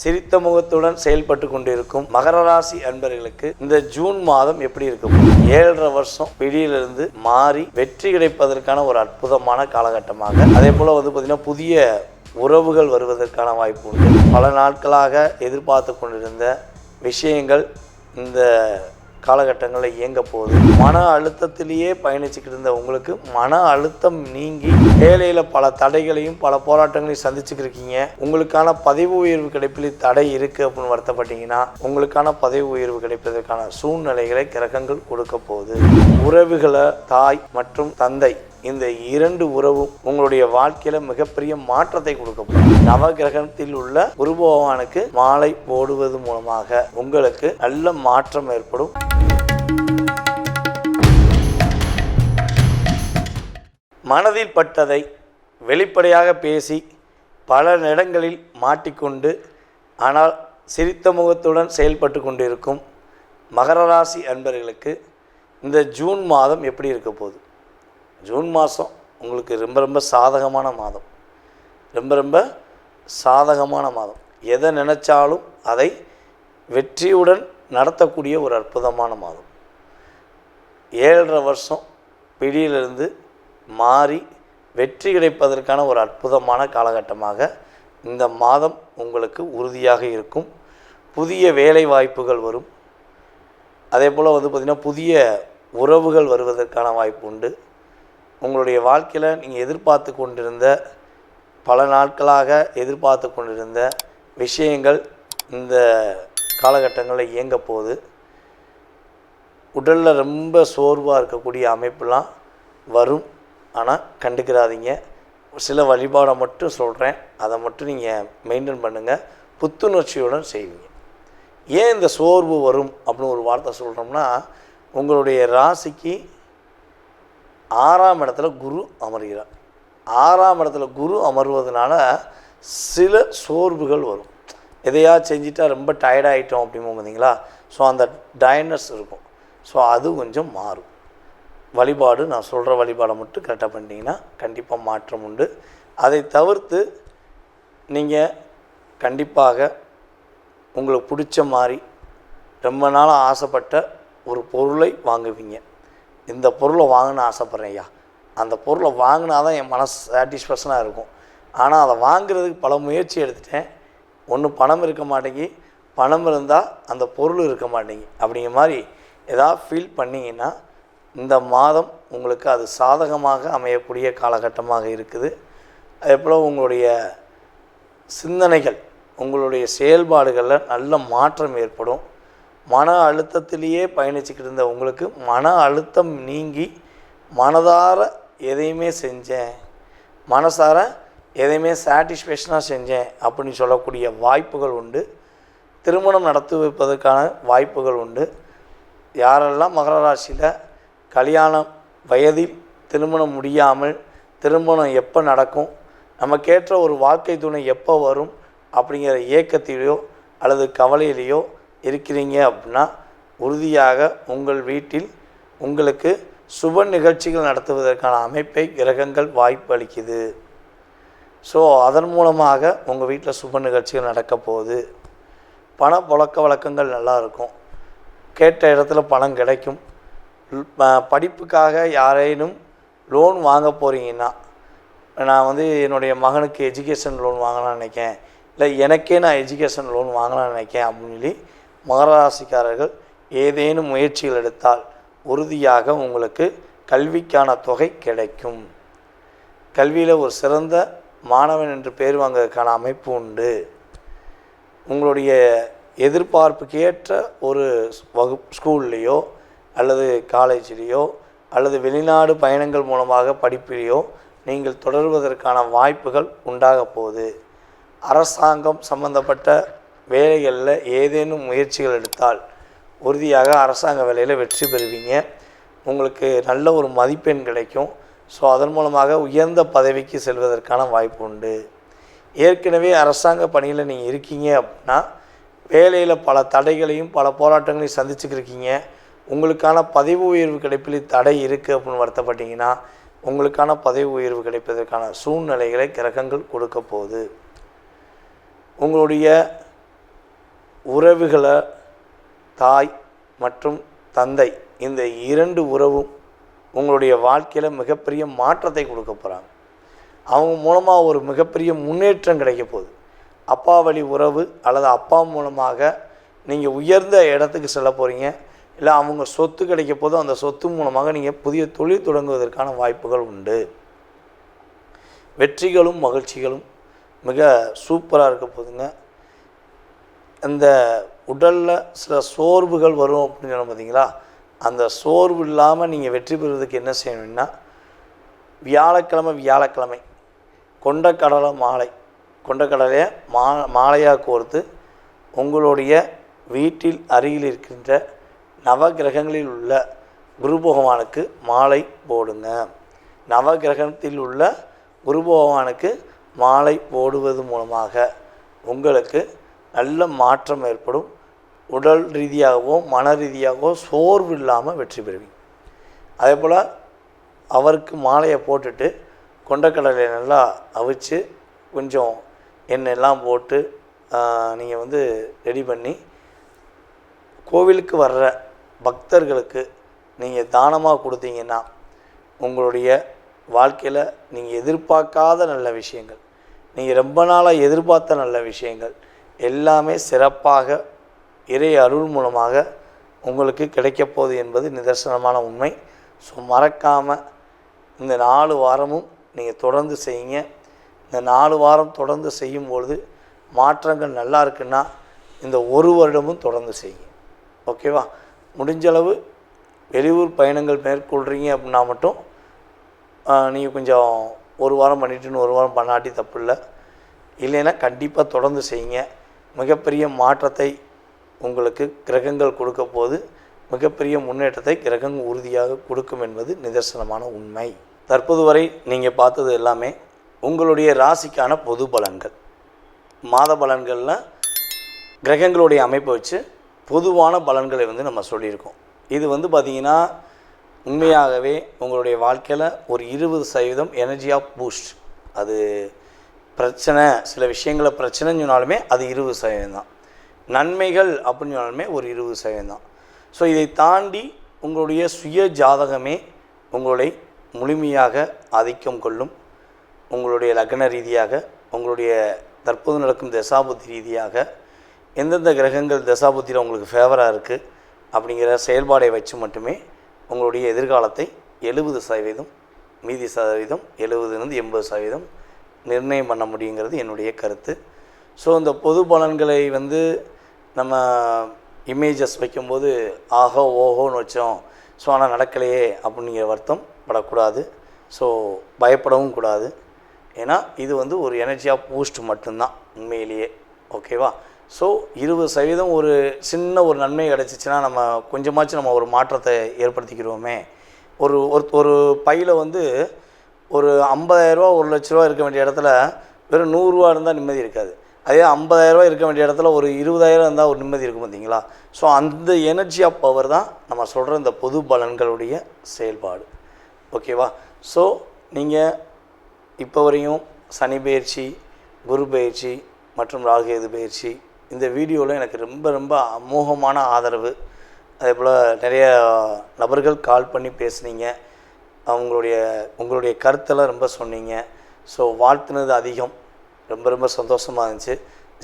சிரித்த முகத்துடன் செயல்பட்டு கொண்டிருக்கும் மகர ராசி அன்பர்களுக்கு இந்த ஜூன் மாதம் எப்படி இருக்கும்? ஏழரை வருஷம் பிடியிலிருந்து மாறி வெற்றி கிடைப்பதற்கான ஒரு அற்புதமான காலகட்டமாக. அதே போல் வந்து பார்த்தீங்கன்னா புதிய உறவுகள் வருவதற்கான வாய்ப்பு உண்டு. பல நாட்களாக எதிர்பார்த்து கொண்டிருந்த விஷயங்கள் இந்த காலகட்டங்களில் இயங்க போகுது. மன அழுத்தத்திலேயே பயணிச்சுக்கிட்டு இருந்த உங்களுக்கு மன அழுத்தம் நீங்கி வேலையில் பல தடைகளையும் பல போராட்டங்களையும் சந்திச்சுக்கிட்டு இருக்கீங்க. உங்களுக்கான பதவி உயர்வு கிடைப்பில் தடை இருக்குது அப்படின்னு வருத்தப்பட்டீங்கன்னா உங்களுக்கான பதவி உயர்வு கிடைப்பதற்கான சூழ்நிலைகளை கிரகங்கள் கொடுக்க போகுது. உறவுகளை தாய் மற்றும் தந்தை இந்த இரண்டு உறவும் உங்களுடைய வாழ்க்கையில மிகப்பெரிய மாற்றத்தை கொடுக்க போகுது நவகிரகத்தில் உள்ள குரு பகவானுக்கு மாலை போடுவது மூலமாக உங்களுக்கு நல்ல மாற்றம் ஏற்படும். மனதில் பட்டதை வெளிப்படையாக பேசி பல இடங்களில் மாட்டிக்கொண்டு ஆனால் சிரித்த முகத்துடன் செயல்பட்டு கொண்டிருக்கும் மகர ராசி அன்பர்களுக்கு இந்த ஜூன் மாதம் எப்படி இருக்க போகுது? ஜூன் மாதம் உங்களுக்கு ரொம்ப ரொம்ப சாதகமான மாதம். ரொம்ப ரொம்ப சாதகமான மாதம். எதை நினச்சாலும் அதை வெற்றியுடன் நடத்தக்கூடிய ஒரு அற்புதமான மாதம். ஏழரை வருஷம் பிடியிலிருந்து மாறி வெற்றி கிடைப்பதற்கான ஒரு அற்புதமான காலகட்டமாக இந்த மாதம் உங்களுக்கு உறுதியாக இருக்கும். புதிய வேலை வாய்ப்புகள் வரும். அதே போல் வந்து பார்த்திங்கன்னா புதிய உறவுகள் வருவதற்கான வாய்ப்பு உண்டு. உங்களுடைய வாழ்க்கையில் நீங்கள் எதிர்பார்த்து கொண்டிருந்த பல நாட்களாக எதிர்பார்த்து கொண்டிருந்த விஷயங்கள் இந்த காலகட்டங்களில் இயங்க போகுது. உடலில் ரொம்ப சோர்வாக இருக்கக்கூடிய அமைப்புலாம் வரும். ஆனால் கண்டுக்கிறாதீங்க. சில வழிபாடை மட்டும் சொல்கிறேன் அதை மட்டும் நீங்கள் மெயின்டைன் பண்ணுங்கள் புத்துணர்ச்சியுடன் செய்வீங்க. ஏன் இந்த சோர்வு வரும் அப்படின்னு ஒரு வார்த்தை சொல்கிறோம்னா உங்களுடைய ராசிக்கு ஆறாம் இடத்துல குரு அமர்கிறார். ஆறாம் இடத்துல குரு அமர்வதனால சில சோர்வுகள் வரும். எதையா செஞ்சுட்டா ரொம்ப டயர்டாகிட்டோம் அப்படிமோ பார்த்தீங்களா ஸோ அந்த டயர்னஸ் இருக்கும். ஸோ அது கொஞ்சம் மாறும். வழிபாடு நான் சொல்கிற வழிபாடை மட்டும் கரெக்டாக பண்ணிட்டீங்கன்னா கண்டிப்பாக மாற்றம் உண்டு. அதை தவிர்த்து நீங்கள் கண்டிப்பாக உங்களுக்கு பிடிச்ச மாதிரி ரொம்ப நாளாக ஆசைப்பட்ட ஒரு பொருளை வாங்குவீங்க. இந்த பொருளை வாங்கணும்னு ஆசைப்பட்றேன் ஐயா. அந்த பொருளை வாங்கினா தான் என் மனசு சாட்டிஸ்ஃபேக்ஷனாக இருக்கும். ஆனால் அதை வாங்குறதுக்கு பல முயற்சி எடுத்துட்டேன். ஒன்று பணம் இருக்க மாட்டேங்கி பணம் இருந்தால் அந்த பொருள் இருக்க மாட்டேங்கி. அப்படிங்கிற மாதிரி எதாவது ஃபீல் பண்ணிங்கன்னா இந்த மாதம் உங்களுக்கு அது சாதகமாக அமையக்கூடிய காலகட்டமாக இருக்குது. அதே போல் உங்களுடைய சிந்தனைகள் உங்களுடைய செயல்பாடுகளில் நல்ல மாற்றம் ஏற்படும். மன அழுத்தத்திலேயே பயணிச்சுக்கிட்டு இருந்த உங்களுக்கு மன அழுத்தம் நீங்கி மனதார எதையுமே செஞ்சேன். மனசார எதையுமே சாட்டிஸ்ஃபேக்ஷனாக செஞ்சேன் அப்படின்னு சொல்லக்கூடிய வாய்ப்புகள் உண்டு. திருமணம் நடத்தி வைப்பதற்கான வாய்ப்புகள் உண்டு. யாரெல்லாம் மகர ராசியில் கல்யாணம் வயதில் திருமணம் முடியாமல் திருமணம் எப்போ நடக்கும் நமக்கேற்ற ஒரு வாழ்க்கை துணை எப்போ வரும் அப்படிங்கிற ஏக்கத்திலேயோ அல்லது கவலையிலேயோ இருக்கிறீங்க அப்படின்னா உறுதியாக உங்கள் வீட்டில் உங்களுக்கு சுப நிகழ்ச்சிகள் நடத்துவதற்கான அமைப்பை கிரகங்கள் வாய்ப்பு அளிக்குது. ஸோ அதன் மூலமாக உங்கள் வீட்டில் சுப நிகழ்ச்சிகள் நடக்க போகுது. பண புழக்க வழக்கங்கள் நல்லா இருக்கும். கேட்ட இடத்துல பணம் கிடைக்கும். படிப்புக்காக யாரேனும் லோன் வாங்க போகிறீங்கன்னா நான் வந்து என்னுடைய மகனுக்கு எஜுகேஷன் லோன் வாங்கலாம்னு நினைக்கேன் இல்லை எனக்கே நான் எஜுகேஷன் லோன் வாங்கலாம்னு நினைக்கேன் அப்படின்னு சொல்லி மகராசிக்காரர்கள் ஏதேனும் முயற்சிகள் எடுத்தால் உறுதியாக உங்களுக்கு கல்விக்கான தொகை கிடைக்கும். கல்வியில் ஒரு சிறந்த மாணவன் என்று பேர் வாங்குவதற்கான அமைப்பு உண்டு. உங்களுடைய எதிர்பார்ப்புக்கு ஏற்ற ஒரு வகுப் ஸ்கூல்லையோ அல்லது காலேஜ்லேயோ அல்லது வெளிநாடு பயணங்கள் மூலமாக படிப்பிலேயோ நீங்கள் தொடர்வதற்கான வாய்ப்புகள் உண்டாக போகுது. அரசாங்கம் சம்பந்தப்பட்ட வேலைகளில் ஏதேனும் முயற்சிகள் எடுத்தால் உறுதியாக அரசாங்க வேலையில் வெற்றி பெறுவீங்க. உங்களுக்கு நல்ல ஒரு மதிப்பெண் கிடைக்கும். ஸோ அதன் மூலமாக உயர்ந்த பதவிக்கு செல்வதற்கான வாய்ப்பு உண்டு. ஏற்கனவே அரசாங்க பணியில் நீங்கள் இருக்கீங்க அப்படின்னா வேலையில் பல தடைகளையும் பல போராட்டங்களையும் சந்திச்சுக்கிருக்கீங்க உங்களுக்கான பதவி உயர்வு கிடைப்பில் தடை இருக்குது அப்படின்னு வருத்தப்பட்டீங்கன்னா உங்களுக்கான பதவி உயர்வு கிடைப்பதற்கான சூழ்நிலைகளை கிரகங்கள் கொடுக்க போகுது. உங்களுடைய உறவுகளை தாய் மற்றும் தந்தை இந்த இரண்டு உறவும் உங்களுடைய வாழ்க்கையில் மிகப்பெரிய மாற்றத்தை கொடுக்க போகிறாங்க அவங்க மூலமாக ஒரு மிகப்பெரிய முன்னேற்றம் கிடைக்க போகுது. அப்பா வழி உறவு அல்லது அப்பா மூலமாக நீங்கள் உயர்ந்த இடத்துக்கு செல்ல போகிறீங்க இல்லை அவங்க சொத்து கிடைக்க போது அந்த சொத்து மூலமாக நீங்கள் புதிய தொழில் தொடங்குவதற்கான வாய்ப்புகள் உண்டு. வெற்றிகளும் மகிழ்ச்சிகளும் மிக சூப்பராக இருக்க போதுங்க இந்த உடலில் சில சோர்வுகள் வரும் அப்படின்னு சொன்ன பார்த்தீங்களா அந்த சோர்வு இல்லாமல் நீங்கள் வெற்றி பெறுவதற்கு என்ன செய்யணும்னா வியாழக்கிழமை வியாழக்கிழமை கொண்டக்கடலை மாலை. கொண்டக்கடலையை மா மாலையாக கோர்த்து உங்களுடைய வீட்டில் அருகில் இருக்கின்ற நவகிரகங்களில் உள்ள குரு பகவானுக்கு மாலை போடுங்க. நவகிரகத்தில் உள்ள குரு பகவானுக்கு மாலை போடுவது மூலமாக உங்களுக்கு நல்ல மாற்றம் ஏற்படும். உடல் ரீதியாகவோ மன ரீதியாகவோ சோர்வு இல்லாமல் வெற்றி பெறுவீங்க. அதே போல் அவருக்கு மாலையை போட்டுட்டு கொண்டக்கடலை நல்லா அவிச்சு கொஞ்சம் எண்ணெயெல்லாம் போட்டு நீங்கள் வந்து ரெடி பண்ணி கோவிலுக்கு வர்ற பக்தர்களுக்கு நீங்கள் தானமாக கொடுத்தீங்கன்னா உங்களுடைய வாழ்க்கையில் நீங்கள் எதிர்பார்க்காத நல்ல விஷயங்கள் நீங்கள் ரொம்ப நாளாக எதிர்பார்த்த நல்ல விஷயங்கள் எல்லாமே சிறப்பாக இறை அருள் மூலமாக உங்களுக்கு கிடைக்கப் போகுது என்பது நிதர்சனமான உண்மை. ஸோ மறக்காமல் இந்த நாலு வாரமும் நீங்கள் தொடர்ந்து செய்யுங்க. இந்த நாலு வாரம் தொடர்ந்து செய்யும்பொழுது மாற்றங்கள் நல்லா இருக்குன்னா இந்த ஒரு வருடமும் தொடர்ந்து செய்யுங்க. ஓகேவா முடிஞ்சளவு வெளியூர் பயணங்கள் மேற்கொள்கிறீங்க அப்படின்னா மட்டும் நீங்கள் கொஞ்சம் ஒரு வாரம் பண்ணிட்டுன்னு ஒரு வாரம் பண்ணாட்டி தப்பு இல்லை இல்லைன்னா கண்டிப்பாக தொடர்ந்து செய்யுங்க. மிகப்பெரிய மாற்றத்தை உங்களுக்கு கிரகங்கள் கொடுக்க போது மிகப்பெரிய முன்னேற்றத்தை கிரகங்கள் உறுதியாக கொடுக்கும் என்பது நிதர்சனமான உண்மை. தற்போது வரை நீங்கள் பார்த்தது எல்லாமே உங்களுடைய ராசிக்கான பொது பலன்கள். மாத பலன்களில் கிரகங்களுடைய அமைப்பை வச்சு பொதுவான பலன்களை வந்து நம்ம சொல்லியிருக்கோம். இது வந்து பார்த்திங்கன்னா உண்மையாகவே உங்களுடைய வாழ்க்கையில் ஒரு இருபது சதவீதம் எனர்ஜி ஆஃப் பூஸ்ட் அது பிரச்சனை சில விஷயங்களை பிரச்சனைன்னு சொன்னாலுமே அது இருபது சதவீதம் தான். நன்மைகள் அப்படின்னு சொன்னாலுமே ஒரு இருபது சதவீதம் தான். ஸோ இதை தாண்டி உங்களுடைய சுய ஜாதகமே உங்களை முழுமையாக ஆதிக்கம் கொள்ளும். உங்களுடைய லக்ன ரீதியாக உங்களுடைய தற்போது நடக்கும் தசாபுத்தி ரீதியாக எந்தெந்த கிரகங்கள் தசாபுத்தியில் உங்களுக்கு ஃபேவராக இருக்குது அப்படிங்கிற செயல்பாடை வச்சு மட்டுமே உங்களுடைய எதிர்காலத்தை எழுபது சதவீதம் மீதி சதவீதம் எழுபதுலேருந்து எண்பது சதவீதம் நிர்ணயம் பண்ண முடியுங்கிறது என்னுடைய கருத்து. ஸோ இந்த பொது பலன்களை வந்து நம்ம இமேஜஸ் வைக்கும்போது ஆஹோ ஓஹோன்னு வச்சோம். ஸோ ஆனால் நடக்கலையே அப்படிங்கிற வருத்தம் படக்கூடாது. ஸோ பயப்படவும் கூடாது. ஏன்னா இது வந்து ஒரு எனர்ஜியாக பூஸ்ட் மட்டும்தான் உண்மையிலேயே. ஓகேவா ஸோ இருபது சதவீதம் ஒரு சின்ன ஒரு நன்மை கிடச்சிச்சின்னா நம்ம கொஞ்சமாச்சும் நம்ம ஒரு மாற்றத்தை ஏற்படுத்திக்கிறோமே. ஒரு ஒரு ஒரு பையில் வந்து ஒரு ஐம்பதாயிரரூவா ஒரு லட்ச ரூபா இருக்க வேண்டிய இடத்துல வெறும் நூறுரூவா இருந்தால் நிம்மதி இருக்காது. அதே ஐம்பதாயிரரூவா இருக்க வேண்டிய இடத்துல ஒரு இருபதாயிரம் இருந்தால் ஒரு நிம்மதி இருக்கும் பார்த்தீங்களா ஸோ அந்த எனர்ஜி ஆஃப் பவர் தான் நம்ம சொல்கிற இந்த பொது பலன்களுடைய செயல்பாடு. ஓகேவா ஸோ நீங்கள் இப்போ வரையும் சனி பயிற்சி குரு பயிற்சி மற்றும் ராகுகேது பயிற்சி இந்த வீடியோவில் எனக்கு ரொம்ப ரொம்ப அமோகமான ஆதரவு. அதே போல் நிறைய நபர்கள் கால் பண்ணி பேசுனீங்க. அவங்களுடைய உங்களுடைய கருத்தெல்லாம் ரொம்ப சொன்னீங்க. ஸோ வாழ்த்துனது அதிகம். ரொம்ப ரொம்ப சந்தோஷமாக இருந்துச்சு.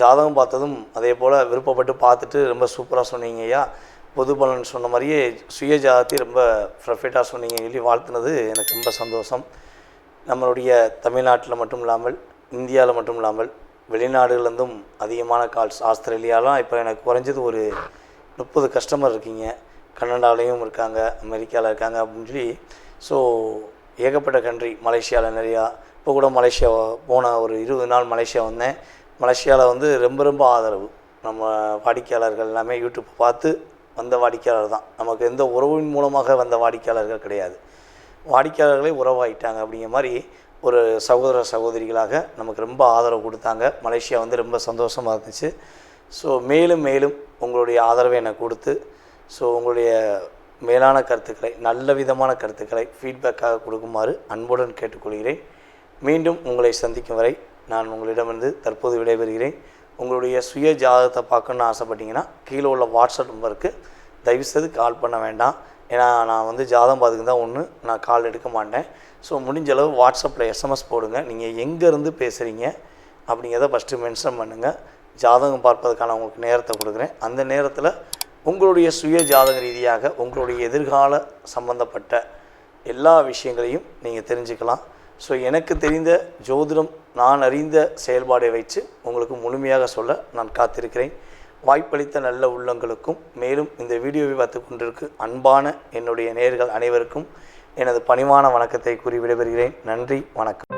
ஜாதகம் பார்த்ததும் அதே போல் விருப்பப்பட்டு பார்த்துட்டு ரொம்ப சூப்பராக சொன்னீங்க ஐயா. பொது பலன் சொன்ன மாதிரியே சுய ஜாதத்தை ரொம்ப ப்ரஃபிட்டாக சொன்னீங்க சொல்லி வாழ்த்துனது எனக்கு ரொம்ப சந்தோஷம். நம்மளுடைய தமிழ்நாட்டில் மட்டும் இல்லாமல் இந்தியாவில் மட்டும் இல்லாமல் வெளிநாடுகள்லேருந்தும் அதிகமான கால்ஸ் ஆஸ்திரேலியாலாம் இப்போ எனக்கு குறைஞ்சது ஒரு முப்பது கஸ்டமர் இருக்கீங்க. கனடாலேயும் இருக்காங்க அமெரிக்காவில் இருக்காங்க அப்படின்னு சொல்லி ஸோ ஏகப்பட்ட கண்ட்ரி மலேசியாவில் நிறையா இப்போ கூட மலேசியா போன ஒரு இருபது நாள் மலேசியா வந்தேன். மலேசியாவில் வந்து ரொம்ப ரொம்ப ஆதரவு. நம்ம வாடிக்கையாளர்கள் எல்லாமே யூடியூப் பார்த்து வந்த வாடிக்கையாளர் தான். நமக்கு எந்த உறவின் மூலமாக வந்த வாடிக்கையாளர்கள் கிடையாது. வாடிக்கையாளர்களே உறவாயிட்டாங்க அப்படிங்கிற மாதிரி ஒரு சகோதர சகோதரிகளாக நமக்கு ரொம்ப ஆதரவு கொடுத்தாங்க. மலேசியா வந்து ரொம்ப சந்தோஷமாக இருந்துச்சு. ஸோ மேலும் மேலும் உங்களுடைய ஆதரவை எனக்கு கொடுத்து ஸோ உங்களுடைய மேலான கருத்துக்களை நல்ல விதமான கருத்துக்களை ஃபீட்பேக்காக கொடுக்குமாறு அன்புடன் கேட்டுக்கொள்கிறேன். மீண்டும் உங்களை சந்திக்கும் வரை நான் உங்களிடமிருந்து தற்போது விடைபெறுகிறேன். உங்களுடைய சுய ஜாதகத்தை பார்க்கணுன்னு ஆசைப்பட்டீங்கன்னா கீழே உள்ள வாட்ஸ்அப் நம்பருக்கு தயவுசெய்து கால் பண்ண வேண்டாம். ஏன்னா நான் வந்து ஜாதகம் பார்த்துக்கு தான் ஒன்று நான் கால் எடுக்க மாட்டேன். ஸோ முடிஞ்ச அளவு வாட்ஸ்அப்பில் எஸ்எம்எஸ் போடுங்க. நீங்கள் எங்கேருந்து பேசுகிறீங்க அப்படிங்கிறத ஃபஸ்ட்டு மென்ஷன் பண்ணுங்கள் ஜாதகம் பார்ப்பதற்கான உங்களுக்கு நேரத்தை கொடுக்குறேன். அந்த நேரத்தில் உங்களுடைய சுய ஜாதக ரீதியாக உங்களுடைய எதிர்கால சம்பந்தப்பட்ட எல்லா விஷயங்களையும் நீங்கள் தெரிஞ்சுக்கலாம். ஸோ எனக்கு தெரிந்த ஜோதிடம் நான் அறிந்த செயல்பாடை வைத்து உங்களுக்கு முழுமையாக சொல்ல நான் காத்திருக்கிறேன். வாய்ப்பளித்த நல்ல உள்ளங்களுக்கும் மேலும் இந்த வீடியோவை பார்த்து கொண்டிருக்கு அன்பான என்னுடைய நேர்கள் அனைவருக்கும் எனது பணிவான வணக்கத்தை கூறி விடைபெறுகிறேன். நன்றி வணக்கம்.